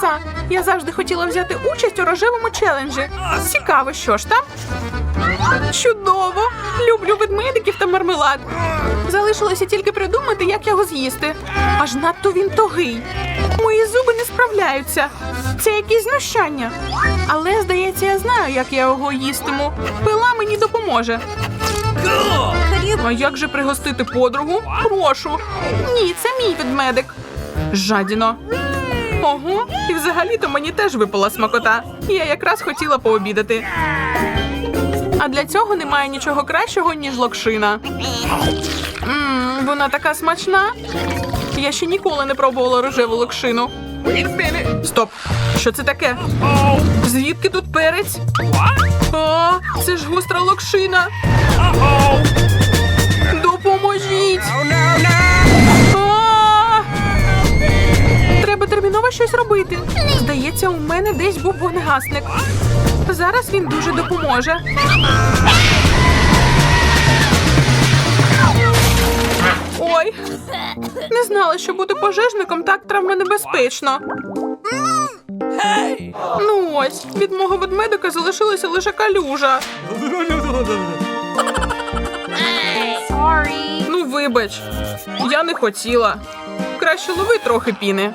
краса. Я завжди хотіла взяти участь у рожевому челенджі. Цікаво, що ж там? Чудово! Люблю ведмедиків та мармелад. Залишилося тільки придумати, як його з'їсти. Аж надто він тугий. Мої зуби не справляються. Це якісь знущання. Але, здається, я знаю, як я його їстиму. Пила мені допоможе. А як же пригостити подругу? Прошу. Ні, це мій ведмедик. Жадіно. Ого, і взагалі-то мені теж випала смакота. Я якраз хотіла пообідати. А для цього немає нічого кращого, ніж локшина. Мм, вона така смачна. Я ще ніколи не пробувала рожеву локшину. Стоп! Що це таке? Звідки тут перець? А, це ж гостра локшина. Треба щось робити. Здається, у мене десь був вогнегасник. Зараз він дуже допоможе. Ой, не знала, що бути пожежником так травмонебезпечно. Ну ось, від мого ведмедика залишилася лише калюжа. Ну, вибач, я не хотіла. Краще лови трохи піни.